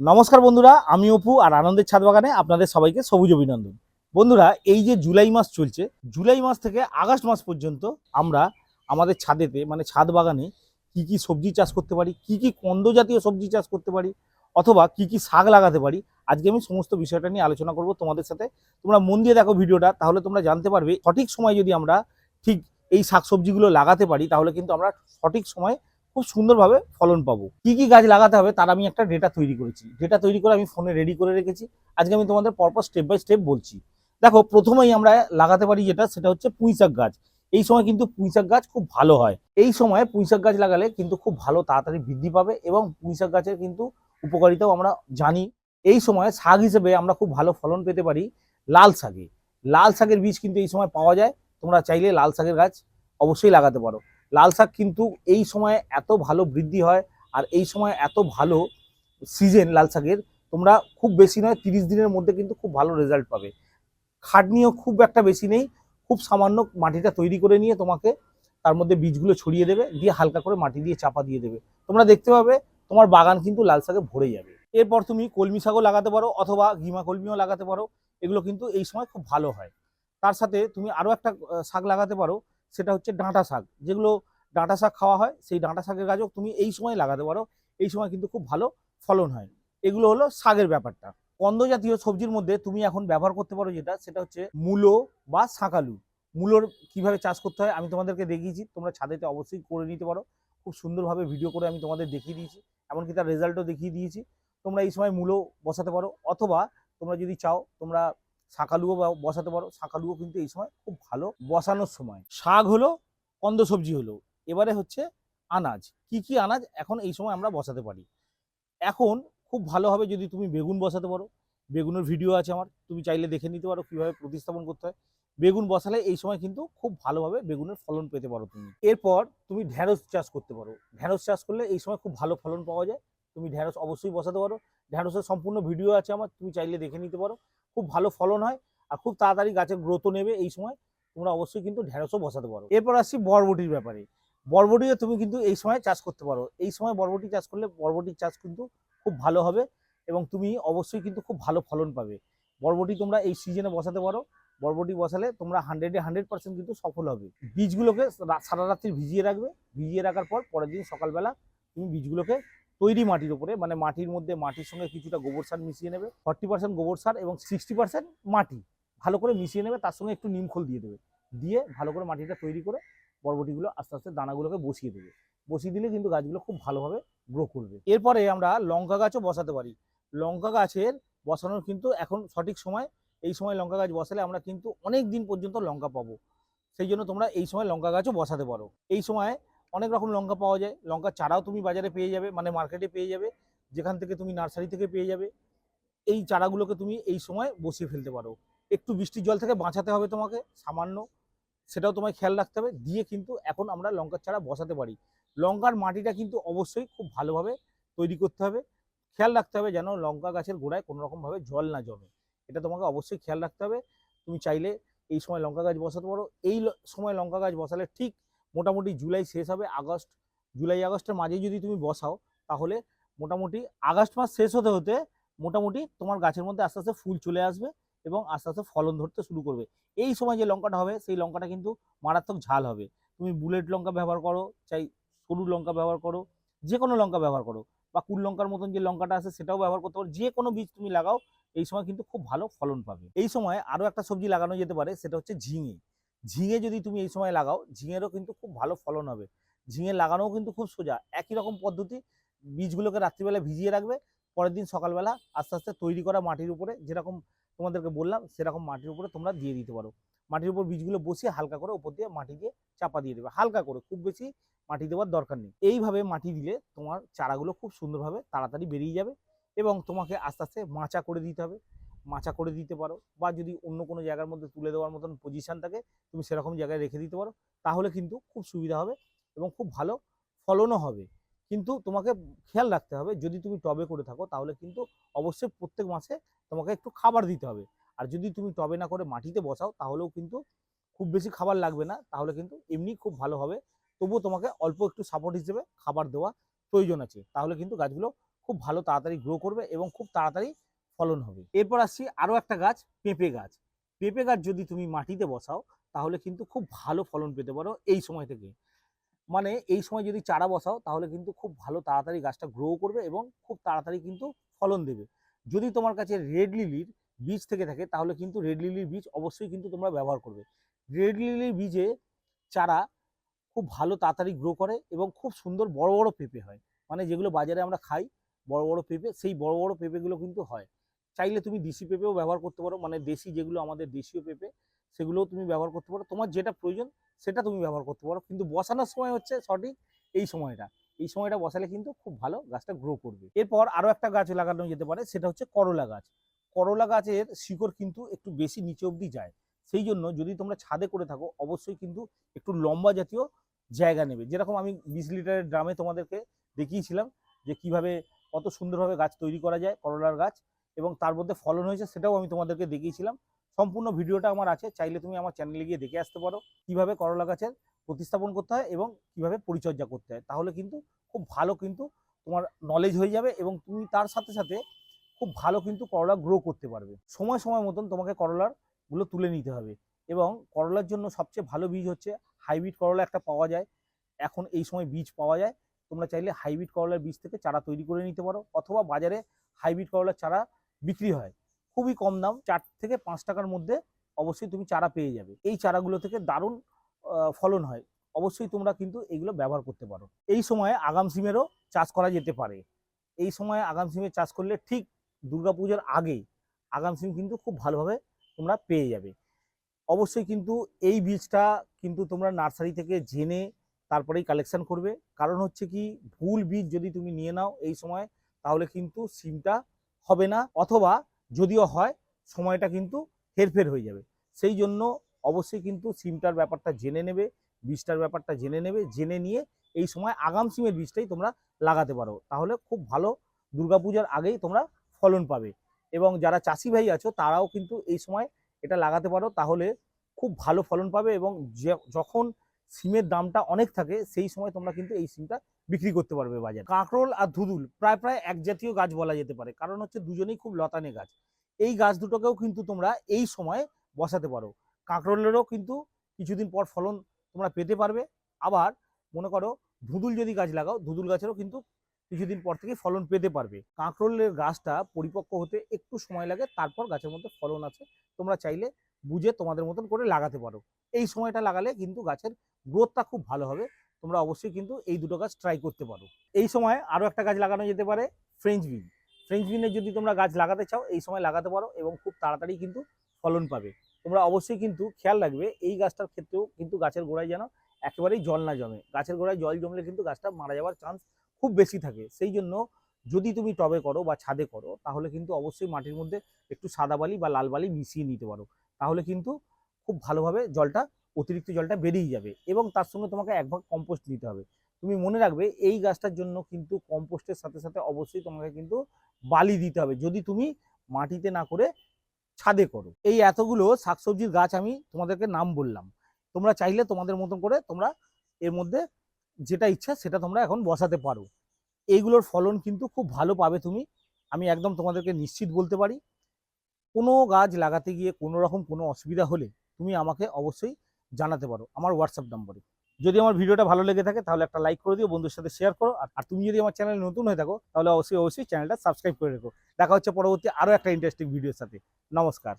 নমস্কার বন্ধুরা, আমি অপু আর আনন্দের ছাদ বাগানে আপনাদের সবাইকে সবুজ অভিনন্দন। বন্ধুরা, এই যে জুলাই মাস চলছে, জুলাই মাস থেকে আগস্ট মাস পর্যন্ত আমরা আমাদের ছাদেতে মানে ছাদ বাগানে কি কি সবজি চাষ করতে পারি, কি কি কন্দ জাতীয় সবজি চাষ করতে পারি, অথবা কি কি শাক লাগাতে পারি, আজকে আমি সমস্ত বিষয়টা নিয়ে আলোচনা করব তোমাদের সাথে। তোমরা মন দিয়ে দেখো ভিডিওটা, তাহলে তোমরা জানতে পারবে সঠিক সময় যদি আমরা ঠিক এই শাকসবজিগুলো লাগাতে পারি, তাহলে কিন্তু আমরা সঠিক সময় খুব সুন্দরভাবে ফলন পাবো। কি কি গাছ লাগাতে হবে তার আমি একটা ডেটা তৈরি করেছি। ডেটা তৈরি করে আমি ফোনে রেডি করে রেখেছি। আজকে আমি তোমাদের পরপর স্টেপ বাই স্টেপ বলছি। দেখো, প্রথমেই আমরা লাগাতে পারি যেটা, সেটা হচ্ছে পুঁইশাক গাছ। এই সময় কিন্তু পুঁইশাক গাছ খুব ভালো হয়। এই সময় পুঁইশাক গাছ লাগালে কিন্তু খুব ভালো তাড়াতাড়ি বৃদ্ধি পাবে এবং পুঁইশাক গাছের কিন্তু উপকারিতাও আমরা জানি। এই সময় শাক হিসেবে আমরা খুব ভালো ফলন পেতে পারি লাল শাকে। লাল শাকের বীজ কিন্তু এই সময় পাওয়া যায়। তোমরা চাইলে লাল শাকের গাছ অবশ্যই লাগাতে পারো। লাল শাক কিন্তু এই সময় এত ভালো বৃদ্ধি হয় আর এই সময় এত ভালো সিজন লাল শাকের, তোমরা খুব বেশি নয়, তিরিশ দিনের মধ্যে কিন্তু খুব ভালো রেজাল্ট পাবে। খাটনিও খুব একটা বেশি নেই, খুব সামান্য মাটিটা তৈরি করে নিয়ে তোমাকে তার মধ্যে বীজগুলো ছড়িয়ে দেবে, দিয়ে হালকা করে মাটি দিয়ে চাপা দিয়ে দেবে। তোমরা দেখতে পাবে, তোমার বাগান কিন্তু লাল শাকে ভরে যাবে। এরপর তুমি কলমি শাকও লাগাতে পারো অথবা ঘিমা কলমিও লাগাতে পারো, এগুলো কিন্তু এই সময় খুব ভালো হয়। তার সাথে তুমি আরও একটা শাক লাগাতে পারো সেটা হচ্ছে ডাঁটা শাক। যেগুলো ডাঁটা শাক খাওয়া হয়, সেই ডাঁটা শাকের গাছও তুমি এই সময় লাগাতে পারো। এই সময় কিন্তু খুব ভালো ফলন হয়। এগুলো হলো শাকের ব্যাপারটা। কন্দ জাতীয় সবজির মধ্যে তুমি এখন ব্যবহার করতে পারো যেটা, সেটা হচ্ছে মূলো বা শাঁকালু। মূলোর কীভাবে চাষ করতে হয় আমি তোমাদেরকে দেখিয়েছি। তোমরা ছাদেতে অবশ্যই করে নিতে পারো। খুব সুন্দরভাবে ভিডিও করে আমি তোমাদের দেখিয়ে দিয়েছি। এমনকি তার রেজাল্টও দেখিয়ে দিয়েছি। তোমরা এই সময় মূলো বসাতে পারো। অথবা তোমরা যদি চাও, তোমরা শাঁকালুও বসাতে পারো। শাঁকালুও কিন্তু এই সময় খুব ভালো বসানোর সময়। শাক হলো, কন্দ সবজি হলো। এবারে হচ্ছে আনাজ। কি কি আনাজ? এখন এই সময় আমরা বসাতে পারি। এখন খুব ভালো হবে যদি তুমি বেগুন বসাতে পারো। বেগুনের ভিডিও আছে আমার। তুমি চাইলে দেখে নিতে পারো কীভাবে প্রতিস্থাপন করতে হয়। বেগুন বসালে এই সময় কিন্তু খুব ভালোভাবে বেগুনের ফলন পেতে পারো তুমি। এরপর তুমি ঢ্যাঁড়স চাষ করতে পারো। ঢ্যাঁড়স চাষ করলে এই সময় খুব ভালো ফলন পাওয়া যায়। তুমি ঢ্যাঁড়স অবশ্যই বসাতে পারো। ঢ্যাঁড়সের সম্পূর্ণ ভিডিও আছে আমার। তুমি চাইলে দেখে নিতে পারো। খুব ভালো ফলন হয় আর খুব তাড়াতাড়ি গাছের গ্রোথও নেবে এই সময়। তোমরা অবশ্যই কিন্তু ঢ্যাঁড়সও বসাতে পারো। এরপর আসছি বরবটির ব্যাপারে। বরবটিও তুমি কিন্তু এই সময় চাষ করতে পারো। এই সময় বরবটি চাষ করলে বরবটির চাষ কিন্তু খুব ভালো হবে এবং তুমি অবশ্যই কিন্তু খুব ভালো ফলন পাবে। বরবটি তোমরা এই সিজনে বসাতে পারো। বরবটি বসালে তোমরা হান্ড্রেডে হান্ড্রেড পার্সেন্ট কিন্তু সফল হবে। বীজগুলোকে সারা রাত্রি ভিজিয়ে রাখবে। ভিজিয়ে রাখার পর পরের দিন সকালবেলা তুমি বীজগুলোকে তৈরি মাটির উপরে মানে মাটির মধ্যে মাটির সঙ্গে কিছুটা গোবর সার মিশিয়ে নেবে। ফর্টি পার্সেন্ট গোবর সার এবং সিক্সটি পার্সেন্ট মাটি। ভালো করে মিশিয়ে নেবে, তার সঙ্গে একটু নিমখোল দিয়ে দেবে। দিয়ে ভালো করে মাটিটা তৈরি করে বরবটিগুলো আস্তে আস্তে দানাগুলোকে বসিয়ে দেবে। বসিয়ে দিলে কিন্তু গাছগুলো খুব ভালোভাবে গ্রো করবে। এরপরে আমরা লঙ্কা গাছও বসাতে পারি। লঙ্কা গাছের বসানোর কিন্তু এখন সঠিক সময়, এই সময় লঙ্কা গাছ বসালে আমরা কিন্তু অনেক দিন পর্যন্ত লঙ্কা পাবো। সেই জন্য তোমরা এই সময় লঙ্কা গাছও বসাতে পারো। এই সময় অনেক রকম লঙ্কা পাওয়া যায়। লঙ্কা চারাও তুমি বাজারে পেয়ে যাবে মানে মার্কেটে পেয়ে যাবে, যেখান থেকে তুমি নার্সারি থেকে পেয়ে যাবে। এই চারাগুলোকে তুমি এই সময় বসিয়ে ফেলতে পারো। একটু বৃষ্টির জল থেকে বাঁচাতে হবে তোমাকে, সামান্য। সেটাও তোমায় খেয়াল রাখতে হবে। দিয়ে কিন্তু এখন আমরা লঙ্কার চারা বসাতে পারি। লঙ্কার মাটিটা কিন্তু অবশ্যই খুব ভালোভাবে তৈরি করতে হবে। খেয়াল রাখতে হবে যেন লঙ্কা গাছের গোড়ায় কোনো রকমভাবে জল না জমে। এটা তোমাকে অবশ্যই খেয়াল রাখতে হবে। তুমি চাইলে এই সময় লঙ্কা গাছ বসাতে পারো। এই সময় লঙ্কা গাছ বসালে ঠিক মোটামুটি জুলাই শেষ হবে, আগস্ট, জুলাই, আগস্টের মাঝে যদি তুমি বসাও, তাহলে মোটামুটি আগস্ট মাস শেষ হতে হতে মোটামুটি তোমার গাছের মধ্যে আস্তে আস্তে ফুল চলে আসবে এবং আস্তে আস্তে ফলন ধরতে শুরু করবে। এই সময় যে লঙ্কাটা হবে, সেই লঙ্কাটা কিন্তু মারাত্মক ঝাল হবে। তুমি বুলেট লঙ্কা ব্যবহার করো, চাই সরু লঙ্কা ব্যবহার করো যে কোনো লঙ্কা ব্যবহার করো বা কুল লঙ্কার মতন যে লঙ্কাটা আছে সেটাও ব্যবহার করতে পারো। যে কোনো বীজ তুমি লাগাও, এই সময় কিন্তু খুব ভালো ফলন পাবে। এই সময় আরও একটা সবজি লাগানো যেতে পারে, সেটা হচ্ছে ঝিঙে। ঝিঙে যদি তুমি এই সময় লাগাও, ঝিঙেরও কিন্তু খুব ভালো ফলন হবে। ঝিঙে লাগানোও কিন্তু খুব সোজা। একই রকম পদ্ধতি, বীজগুলোকে রাত্রিবেলা ভিজিয়ে রাখবে, পরের দিন সকালবেলা আস্তে আস্তে তৈরি করা মাটির উপরে, যেরকম তোমাদেরকে বললাম, সেরকম মাটির উপরে তোমরা দিয়ে দিতে পারো। মাটির উপর বীজগুলো বসিয়ে হালকা করে উপর দিয়ে মাটি দিয়ে চাপা দিয়ে দেবে। হালকা করে, খুব বেশি মাটি দেওয়ার দরকার নেই। এইভাবে মাটি দিলে তোমার চারাগুলো খুব সুন্দরভাবে তাড়াতাড়ি বেরিয়ে যাবে এবং তোমাকে আস্তে আস্তে মাচা করে দিতে হবে। মাচা করে দিতে পারো বা যদি অন্য কোনো জায়গার মধ্যে তুলে দেওয়ার মতন পজিশন থাকে, তুমি সেরকম জায়গায় রেখে দিতে পারো। তাহলে কিন্তু খুব সুবিধা হবে এবং খুব ভালো ফলনও হবে। কিন্তু তোমাকে খেয়াল রাখতে হবে, যদি তুমি টবে করে থাকো, তাহলে কিন্তু অবশ্যই প্রত্যেক মাসে তোমাকে একটু খাবার দিতে হবে। আর যদি তুমি টবে না করে মাটিতে বসাও, তাহলেও কিন্তু খুব বেশি খাবার লাগবে না। তাহলে কিন্তু এমনি খুব ভালো হবে। তবুও তোমাকে অল্প একটু সাপোর্ট হিসেবে খাবার দেওয়া প্রয়োজন আছে। তাহলে কিন্তু গাছগুলো খুব খুব ভালো তাড়াতাড়ি গ্রো করবে এবং খুব তাড়াতাড়ি ফলন হবে। এরপর আসছি আরও একটা গাছ, পেঁপে গাছ। পেঁপে গাছ যদি তুমি মাটিতে বসাও, তাহলে কিন্তু খুব ভালো ফলন পেতে পারো এই সময় থেকে। মানে এই সময় যদি চারা বসাও, তাহলে কিন্তু খুব ভালো তাড়াতাড়ি গাছটা গ্রো করবে এবং খুব তাড়াতাড়ি কিন্তু ফলন দেবে। যদি তোমার কাছে রেড লিলির বীজ থেকে থাকে, তাহলে কিন্তু রেড লিলির বীজ অবশ্যই কিন্তু তোমরা ব্যবহার করবে। রেড লিলির বীজে চারা খুব ভালো তাড়াতাড়ি গ্রো করে এবং খুব সুন্দর বড় বড় পেঁপে হয়। মানে যেগুলো বাজারে আমরা খাই, বড় বড় পেঁপে, সেই বড় বড় পেঁপেগুলো কিন্তু হয়। চাইলে তুমি দেশি পেঁপেও ব্যবহার করতে পারো মানে দেশি যেগুলো আমাদের দেশীয় পেঁপে, সেগুলোও তুমি ব্যবহার করতে পারো। তোমার যেটা প্রয়োজন, সেটা তুমি ব্যবহার করতে পারো। কিন্তু বসানোর সময় হচ্ছে সঠিক এই সময়টা। এই সময়টা বসালে কিন্তু খুব ভালো গাছটা গ্রো করবে। এরপর আরও একটা গাছ লাগানো যেতে পারে, সেটা হচ্ছে করলা গাছ। করলা গাছের শিকড় কিন্তু একটু বেশি নিচে অবধি যায়। সেই জন্য যদি তোমরা ছাদে করে থাকো, অবশ্যই কিন্তু একটু লম্বা জাতীয় জায়গা নেবে। যেরকম আমি বিশ লিটারের ড্রামে তোমাদেরকে দেখিয়েছিলাম যে কীভাবে কত সুন্দরভাবে গাছ তৈরি করা যায়, করলার গাছ। এবং তার মধ্যে ফলন হয়েছে সেটাও আমি তোমাদেরকে দেখিয়েছিলাম। সম্পূর্ণ ভিডিওটা আমার আছে, চাইলে তুমি আমার চ্যানেলে গিয়ে দেখে আসতে পারো কীভাবে করলা গাছের প্রতিস্থাপন করতে হয় এবং কীভাবে পরিচর্যা করতে হয়। তাহলে কিন্তু খুব ভালো কিন্তু তোমার নলেজ হয়ে যাবে এবং তুমি তার সাথে সাথে খুব ভালো কিন্তু করলা গ্রো করতে পারবে। সময় সময় মতন তোমাকে করলারগুলো তুলে নিতে হবে এবং করলার জন্য সবচেয়ে ভালো বীজ হচ্ছে হাইব্রিড করলা একটা পাওয়া যায়। এখন এই সময় বীজ পাওয়া যায়। তোমরা চাইলে হাইব্রিড করলার বীজ থেকে চারা তৈরি করে নিতে পারো অথবা বাজারে হাইব্রিড করলার চারা বিক্রি হয়। খুবই কম দাম, চার থেকে পাঁচ টাকার মধ্যে অবশ্যই তুমি চারা পেয়ে যাবে। এই চারাগুলো থেকে দারুণ ফলন হয়। অবশ্যই তোমরা কিন্তু এগুলো ব্যবহার করতে পারো। এই সময়ে আগাম সিমেরও চাষ করা যেতে পারে। এই সময়ে আগাম সিমের চাষ করলে ঠিক দুর্গাপূজার আগেই আগাম সিম কিন্তু খুব ভালোভাবে তোমরা পেয়ে যাবে। অবশ্যই কিন্তু এই বীজটা কিন্তু তোমরা নার্সারি থেকে জেনে তারপরেই কালেকশন করবে। কারণ হচ্ছে কি, ভুল বীজ যদি তুমি নিয়ে নাও এই সময়, তাহলে কিন্তু সিমটা হবে না, অথবা যদিও হয়, সময়টা কিন্তু হেরফের হয়ে যাবে। সেই জন্য অবশ্যই কিন্তু সিমটার ব্যাপারটা জেনে নেবে, বীজটার ব্যাপারটা জেনে নেবে, জেনে নিয়ে এই সময় আগাম সিমের বীজটাই তোমরা লাগাতে পারো। তাহলে খুব ভালো দুর্গাপূজার আগেই তোমরা ফলন পাবে। এবং যারা চাষি ভাই আছো, তারাও কিন্তু এই সময় এটা লাগাতে পারো। তাহলে খুব ভালো ফলন পাবে এবং যখন সিমের দামটা অনেক থাকে, সেই সময় তোমরা কিন্তু এই সিমটা বিক্রি করতে পারবে বাজারে। কাঁকরোল আর ধুদুল প্রায় প্রায় এক জাতীয় গাছ বলা যেতে পারে, কারণ হচ্ছে দুজনেই খুব লতানে গাছ। এই গাছ দুটোকেও কিন্তু তোমরা এই সময় বসাতে পারো। কাঁকরোলেরও কিন্তু কিছুদিন পর ফলন তোমরা পেতে পারবে। আবার মনে করো ধুদুল যদি গাছ লাগাও, ধুদুল গাছেরও কিন্তু কিছুদিন পর থেকে ফলন পেতে পারবে। কাঁকরোলের গাছটা পরিপক্ক হতে একটু সময় লাগে, তারপর গাছের মধ্যে ফলন আছে। তোমরা চাইলে বুঝে তোমাদের মতন করে লাগাতে পারো। এই সময়টা লাগালে কিন্তু গাছের গ্রোথটা খুব ভালো হবে। তোমরা অবশ্যই কিন্তু এই দুটো গাছ ট্রাই করতে পারো। এই সময় আরও একটা গাছ লাগানো যেতে পারে ফ্রেঞ্চ বিন ফ্রেঞ্চ বিনের যদি তোমরা গাছ লাগাতে চাও, এই সময় লাগাতে পারো এবং খুব তাড়াতাড়ি কিন্তু ফলন পাবে। তোমরা অবশ্যই কিন্তু খেয়াল রাখবে, এই গাছটার ক্ষেত্রেও কিন্তু গাছের গোড়ায় যেন একেবারেই জল না জমে। গাছের গোড়ায় জল জমলে কিন্তু গাছটা মারা যাওয়ার চান্স খুব বেশি থাকে। সেই জন্য যদি তুমি টবে করো বা ছাদে করো, তাহলে কিন্তু অবশ্যই মাটির মধ্যে একটু সাদা বালি বা লাল বালি মিশিয়ে নিতে পারো। তাহলে কিন্তু খুব ভালোভাবে জলটা অতিরিক্ত জলটা বেরিয়ে যাবে এবং তার সঙ্গে তোমাকে এক ভাগ কম্পোস্ট দিতে হবে। তুমি মনে রাখবে এই গাছটার জন্য কিন্তু কম্পোস্টের সাথে সাথে অবশ্যই তোমাকে কিন্তু বালি দিতে হবে। যদি তুমি মাটিতে না করে ছাদে করো। এই এতগুলো শাকসবজির গাছ আমি তোমাদেরকে নাম বললাম। তোমরা চাইলে তোমাদের মতন করে তোমরা এর মধ্যে যেটা ইচ্ছা সেটা তোমরা এখন বসাতে পারো। এইগুলোর ফলন কিন্তু খুব ভালো পাবে তুমি। আমি একদম তোমাদেরকে নিশ্চিত বলতে পারি। কোনো গাছ লাগাতে গিয়ে কোনো রকম কোনো অসুবিধা হলে তুমি আমাকে অবশ্যই জানাতে পারো, আমার হোয়াটসঅ্যাপ নম্বরে। যদি আমার ভিডিওটা ভালো লেগে থাকে, তাহলে একটা লাইক করে দিও বন্ধুর সাথে শেয়ার করো, আর তুমি যদি আমার চ্যানেলে নতুন হয়ে থাকো, তাহলে অবশ্যই অবশ্যই চ্যানেলটা সাবস্ক্রাইব করে রেখো। দেখা হচ্ছে পরবর্তী আরও একটা ইন্টারেস্টিং ভিডিওর সাথে। নমস্কার।